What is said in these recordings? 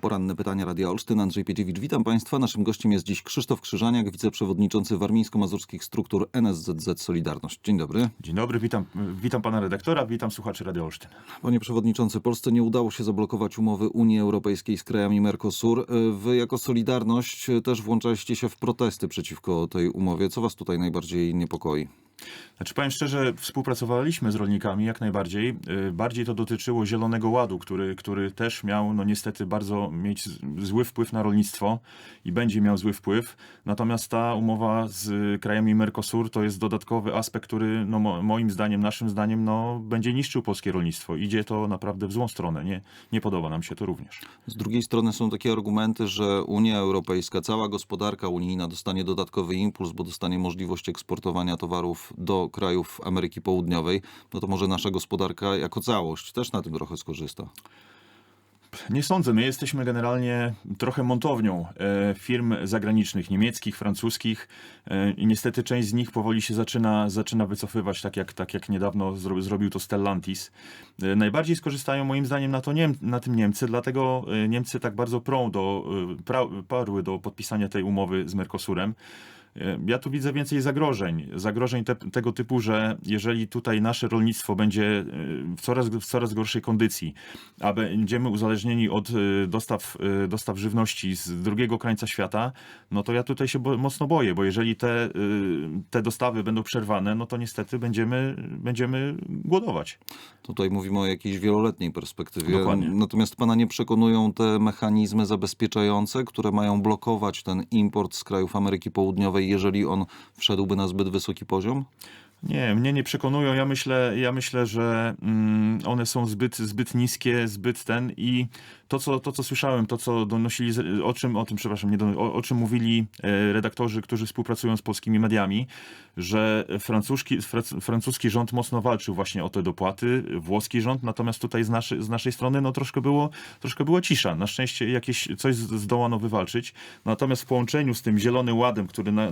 Poranne pytania Radia Olsztyn. Andrzej Piedziewicz, witam Państwa. Naszym gościem jest dziś Krzysztof Krzyżaniak, wiceprzewodniczący Warmińsko-Mazurskich Struktur NSZZ Solidarność. Dzień dobry. Dzień dobry, witam, witam pana redaktora, witam słuchaczy Radio Olsztyn. Panie przewodniczący, Polsce nie udało się zablokować umowy Unii Europejskiej z krajami Mercosur. Wy jako Solidarność też włączaliście się w protesty przeciwko tej umowie. Co Was tutaj najbardziej niepokoi? Znaczy powiem szczerze, współpracowaliśmy z rolnikami jak najbardziej. Y, Bardziej to dotyczyło Zielonego Ładu, który, który też miał no niestety bardzo mieć zły wpływ na rolnictwo i będzie miał zły wpływ. Natomiast ta umowa z krajami Mercosur to jest dodatkowy aspekt, który no, mo, moim zdaniem, naszym zdaniem no, będzie niszczył polskie rolnictwo. Idzie to naprawdę w złą stronę. Nie, nie podoba nam się to również. Z drugiej strony są takie argumenty, że Unia Europejska, cała gospodarka unijna dostanie dodatkowy impuls, bo dostanie możliwość eksportowania towarów do krajów Ameryki Południowej. No to może nasza gospodarka jako całość też na tym trochę skorzysta. Nie sądzę. My jesteśmy generalnie trochę montownią e, firm zagranicznych, niemieckich, francuskich e, i niestety część z nich powoli się zaczyna, zaczyna wycofywać, tak jak, tak jak niedawno zro, zrobił to Stellantis. E, najbardziej skorzystają moim zdaniem na, to Niem, na tym Niemcy, dlatego Niemcy tak bardzo prą do, pra, parły do podpisania tej umowy z Mercosurem. Ja tu widzę więcej zagrożeń. Zagrożeń te, tego typu, że jeżeli tutaj nasze rolnictwo będzie e, w coraz, w coraz gorszej kondycji, a będziemy uzależnieni od e, dostaw, e, dostaw żywności z drugiego krańca świata, no to ja tutaj się bo, mocno boję, bo jeżeli te, te dostawy będą przerwane, no to niestety będziemy, będziemy głodować. Tutaj mówimy o jakiejś wieloletniej perspektywie. Dokładnie. Natomiast pana nie przekonują te mechanizmy zabezpieczające, które mają blokować ten import z krajów Ameryki Południowej, jeżeli on wszedłby na zbyt wysoki poziom? Nie, mnie nie przekonują. Ja myślę, ja myślę że mm, one są zbyt, zbyt niskie, zbyt ten i to co, to, co słyszałem, to, co donosili, o czym, o tym, przepraszam, nie don- o, o czym mówili e, redaktorzy, którzy współpracują z polskimi mediami, że francuski, francuski rząd mocno walczył właśnie o te dopłaty, włoski rząd, natomiast tutaj z, naszy, z naszej strony no troszkę było, troszkę była cisza. Na szczęście jakieś coś zdołano wywalczyć. Natomiast w połączeniu z tym Zielonym Ładem, który na,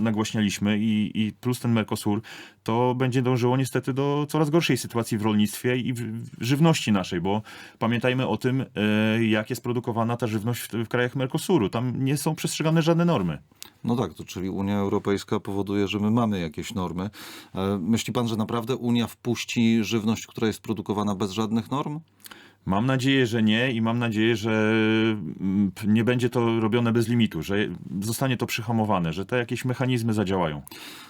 i, i plus ten Mercosur, to będzie dążyło niestety do coraz gorszej sytuacji w rolnictwie i w, żywności naszej, bo pamiętajmy o tym, e, jak jest produkowana ta żywność w, w krajach Mercosuru. Tam nie są przestrzegane żadne normy. No tak, to czyli Unia Europejska powoduje, że my mamy jakieś normy. E, Myśli pan, że naprawdę Unia wpuści żywność, która jest produkowana bez żadnych norm? Mam nadzieję, że nie i mam nadzieję, że mm, nie będzie to robione bez limitu, że zostanie to przyhamowane, że te jakieś mechanizmy zadziałają.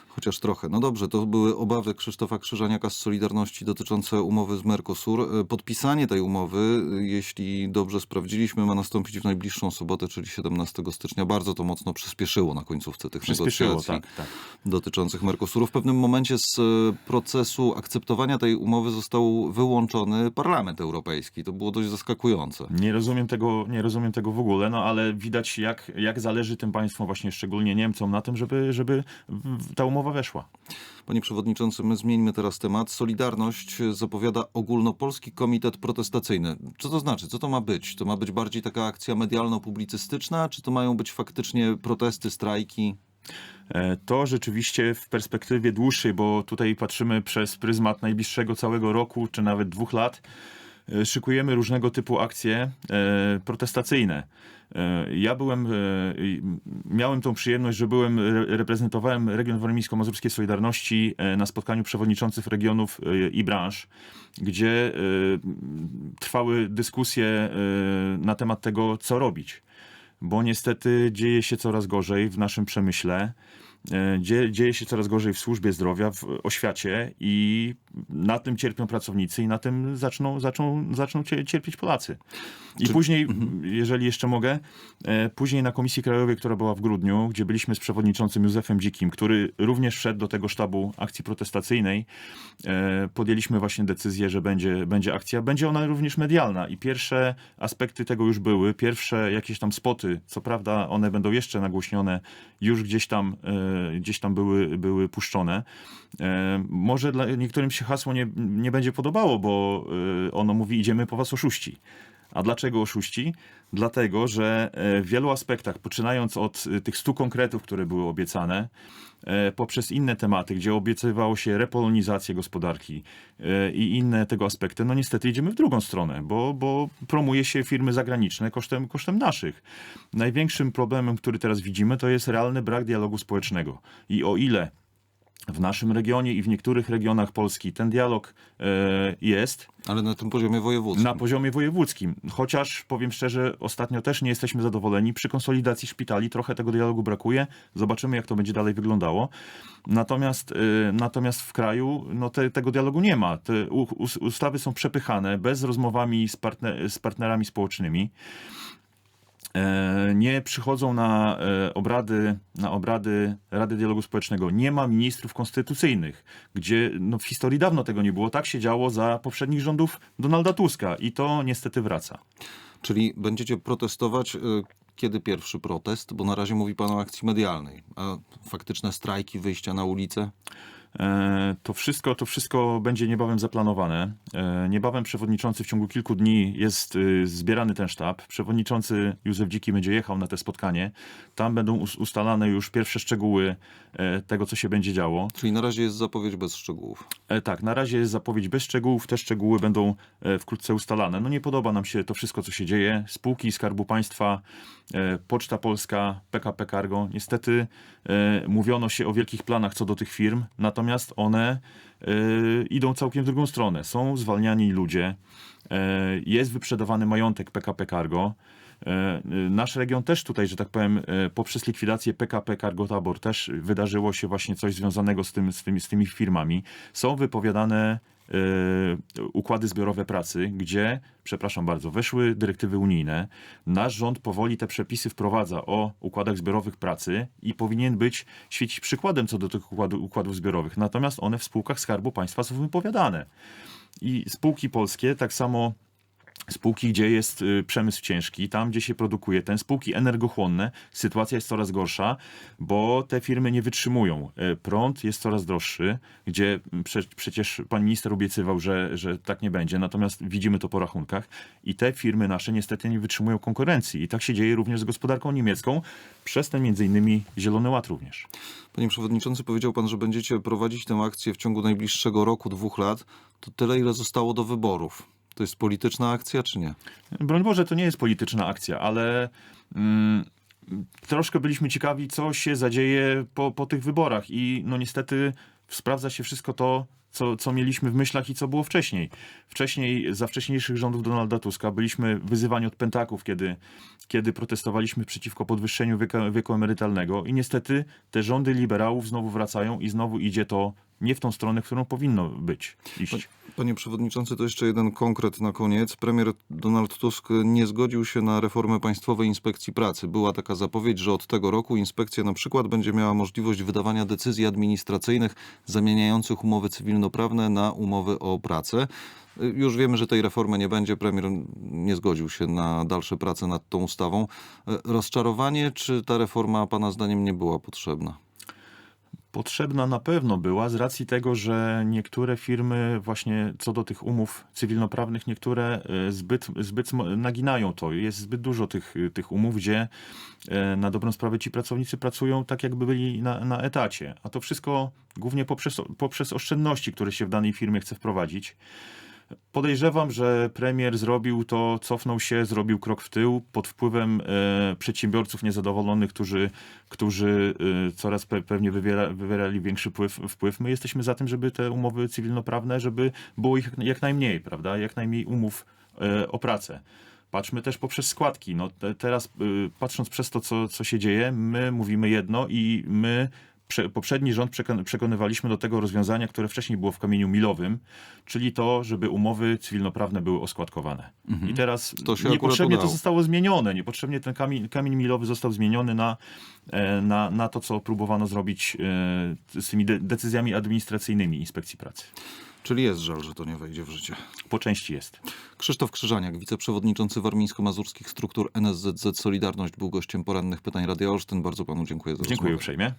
Chociaż trochę. No dobrze, to były obawy Krzysztofa Krzyżaniaka z Solidarności dotyczące umowy z Mercosur. E, Podpisanie tej umowy, e, jeśli dobrze sprawdziliśmy, ma nastąpić w najbliższą sobotę, czyli 17 stycznia. Bardzo to mocno przyspieszyło na końcówce tych negocjacji tak, tak. dotyczących Mercosuru. W pewnym momencie z e, procesu akceptowania tej umowy został wyłączony Parlament Europejski. To było dość zaskakujące. Nie rozumiem tego, nie rozumiem tego w ogóle, no ale widać jak, jak zależy tym państwom, właśnie szczególnie Niemcom, na tym, żeby, żeby ta umowa weszła. Panie Przewodniczący, my zmieńmy teraz temat. Solidarność zapowiada ogólnopolski komitet protestacyjny. Co to znaczy? Co to ma być? To ma być bardziej taka akcja medialno-publicystyczna, czy to mają być faktycznie protesty, strajki? E, To rzeczywiście w perspektywie dłuższej, bo tutaj patrzymy przez pryzmat najbliższego całego roku, czy nawet dwóch lat, szykujemy różnego typu akcje e, protestacyjne. E, Ja byłem, e, miałem tą przyjemność, że byłem, re- reprezentowałem region warmińsko-mazurskiej Solidarności e, na spotkaniu przewodniczących regionów e, i branż, gdzie e, trwały dyskusje e, na temat tego, co robić bo niestety dzieje się coraz gorzej w naszym przemyśle. e, Dzie, dzieje się coraz gorzej w służbie zdrowia, w oświacie i na tym cierpią pracownicy i na tym zaczną, zaczną, zaczną cie- cierpieć Polacy. I później, jeżeli jeszcze mogę, e, później na Komisji Krajowej, która była w grudniu, gdzie byliśmy z przewodniczącym Józefem Dzikim, który również wszedł do tego sztabu akcji protestacyjnej, e, podjęliśmy właśnie decyzję, że będzie, będzie akcja. Będzie ona również medialna i pierwsze aspekty tego już były. Pierwsze jakieś tam spoty, co prawda one będą jeszcze nagłośnione, już gdzieś tam, e, gdzieś tam były, były puszczone. Może dla niektórym się hasło nie, nie będzie podobało, bo e, ono mówi idziemy po was oszuści. A dlaczego oszuści? Dlatego, że e, w wielu aspektach, poczynając od e, tych stu konkretów, które były obiecane, e, poprzez inne tematy, gdzie obiecywało się repolonizację gospodarki e, i inne tego aspekty, no niestety idziemy w drugą stronę, bo, bo promuje się firmy zagraniczne kosztem, kosztem naszych. Największym problemem, który teraz widzimy, to jest realny brak dialogu społecznego. I o ile w naszym regionie i w niektórych regionach Polski ten dialog e, jest, Ale na tym poziomie wojewódzkim. na poziomie wojewódzkim. Chociaż powiem szczerze, ostatnio też nie jesteśmy zadowoleni. Przy konsolidacji szpitali trochę tego dialogu brakuje. Zobaczymy, jak to będzie dalej wyglądało. Natomiast, y, natomiast w kraju no te, tego dialogu nie ma. Te u, ustawy są przepychane bez rozmowami z, partner, z partnerami społecznymi. E, Nie przychodzą na e, obrady, na obrady Rady Dialogu Społecznego. Nie ma ministrów konstytucyjnych, gdzie no, w historii dawno tego nie było. Tak się działo za poprzednich rządów Donalda Tuska i to niestety wraca. Czyli będziecie protestować. y, Kiedy pierwszy protest? Bo na razie mówi pan o akcji medialnej. A faktyczne strajki, wyjścia na ulicę? E, To wszystko, to wszystko będzie niebawem zaplanowane. E, Niebawem przewodniczący w ciągu kilku dni jest y, zbierany ten sztab. Przewodniczący Józef Dziki będzie jechał na te spotkanie. Tam będą us- ustalane już pierwsze szczegóły e, tego, co się będzie działo. Czyli na razie jest zapowiedź bez szczegółów. Tak, na razie jest zapowiedź bez szczegółów, te szczegóły będą wkrótce ustalane. No nie podoba nam się to wszystko, co się dzieje. Spółki Skarbu Państwa, Poczta Polska, PKP Cargo. Niestety mówiono się o wielkich planach co do tych firm, natomiast one e, idą całkiem w drugą stronę. Są zwalniani ludzie, e, jest wyprzedawany majątek PKP Cargo. E, e, Nasz region też tutaj, że tak powiem, e, poprzez likwidację PKP Cargo Tabor też wydarzyło się właśnie coś związanego z, tym, z, tymi, z tymi firmami. Są wypowiadane układy zbiorowe pracy, gdzie, przepraszam bardzo, weszły dyrektywy unijne. Nasz rząd powoli te przepisy wprowadza o układach zbiorowych pracy i powinien być, świecić przykładem co do tych układów zbiorowych. Natomiast one w spółkach Skarbu Państwa są wypowiadane. I spółki polskie tak samo spółki, gdzie jest y, przemysł ciężki, tam gdzie się produkuje ten, spółki energochłonne, sytuacja jest coraz gorsza, bo te firmy nie wytrzymują. E, Prąd jest coraz droższy, gdzie prze, przecież pan minister obiecywał, że, że tak nie będzie, natomiast widzimy to po rachunkach i te firmy nasze niestety nie wytrzymują konkurencji. I tak się dzieje również z gospodarką niemiecką, przez ten między innymi Zielony Ład również. Panie przewodniczący, powiedział pan, że będziecie prowadzić tę akcję w ciągu najbliższego roku, dwóch lat. To tyle, ile zostało do wyborów. To jest polityczna akcja, czy nie? Broń Boże, to nie jest polityczna akcja, ale mm, troszkę byliśmy ciekawi, co się zadzieje po, po tych wyborach i no niestety sprawdza się wszystko to, co, co mieliśmy w myślach i co było wcześniej. Wcześniej, za wcześniejszych rządów Donalda Tuska byliśmy wyzywani od pentaków, kiedy, kiedy protestowaliśmy przeciwko podwyższeniu wieku, wieku emerytalnego i niestety te rządy liberałów znowu wracają i znowu idzie to nie w tą stronę, w którą powinno być. Iść. Panie przewodniczący, to jeszcze jeden konkret na koniec. Premier Donald Tusk nie zgodził się na reformę Państwowej Inspekcji Pracy. Była taka zapowiedź, że od tego roku inspekcja na przykład będzie miała możliwość wydawania decyzji administracyjnych zamieniających umowy cywilnoprawne na umowy o pracę. Już wiemy, że tej reformy nie będzie. Premier nie zgodził się na dalsze prace nad tą ustawą. Rozczarowanie, czy ta reforma Pana zdaniem nie była potrzebna? Potrzebna na pewno była z racji tego, że niektóre firmy właśnie co do tych umów cywilnoprawnych, niektóre e, zbyt, zbyt naginają to. Jest zbyt dużo tych, tych umów, gdzie e, na dobrą sprawę ci pracownicy pracują tak, jakby byli na, na etacie. A to wszystko głównie poprzez, poprzez oszczędności, które się w danej firmie chce wprowadzić. Podejrzewam, że premier zrobił to, cofnął się, zrobił krok w tył pod wpływem e, przedsiębiorców niezadowolonych, którzy, którzy e, coraz pe, pewnie wywiera, wywierali większy wpływ, wpływ. My jesteśmy za tym, żeby te umowy cywilnoprawne, żeby było ich jak najmniej, prawda? Jak najmniej umów e, o pracę. Patrzmy też poprzez składki. No, te, teraz y, patrząc przez to, co, co się dzieje, my mówimy jedno i my prze, poprzedni rząd przekon- przekonywaliśmy do tego rozwiązania, które wcześniej było w kamieniu milowym, czyli to, żeby umowy cywilnoprawne były oskładkowane. I teraz To niepotrzebnie to zostało zmienione. Niepotrzebnie ten kamień, kamień milowy został zmieniony na, e, na, na to, co próbowano zrobić e, z tymi de- decyzjami administracyjnymi Inspekcji Pracy. Czyli jest żal, że to nie wejdzie w życie. Po części jest. Krzysztof Krzyżaniak, wiceprzewodniczący warmińsko-mazurskich struktur NSZZ Solidarność, był gościem porannych pytań Radia Olsztyn. Bardzo panu dziękuję za Dziękuję rozmowę. uprzejmie.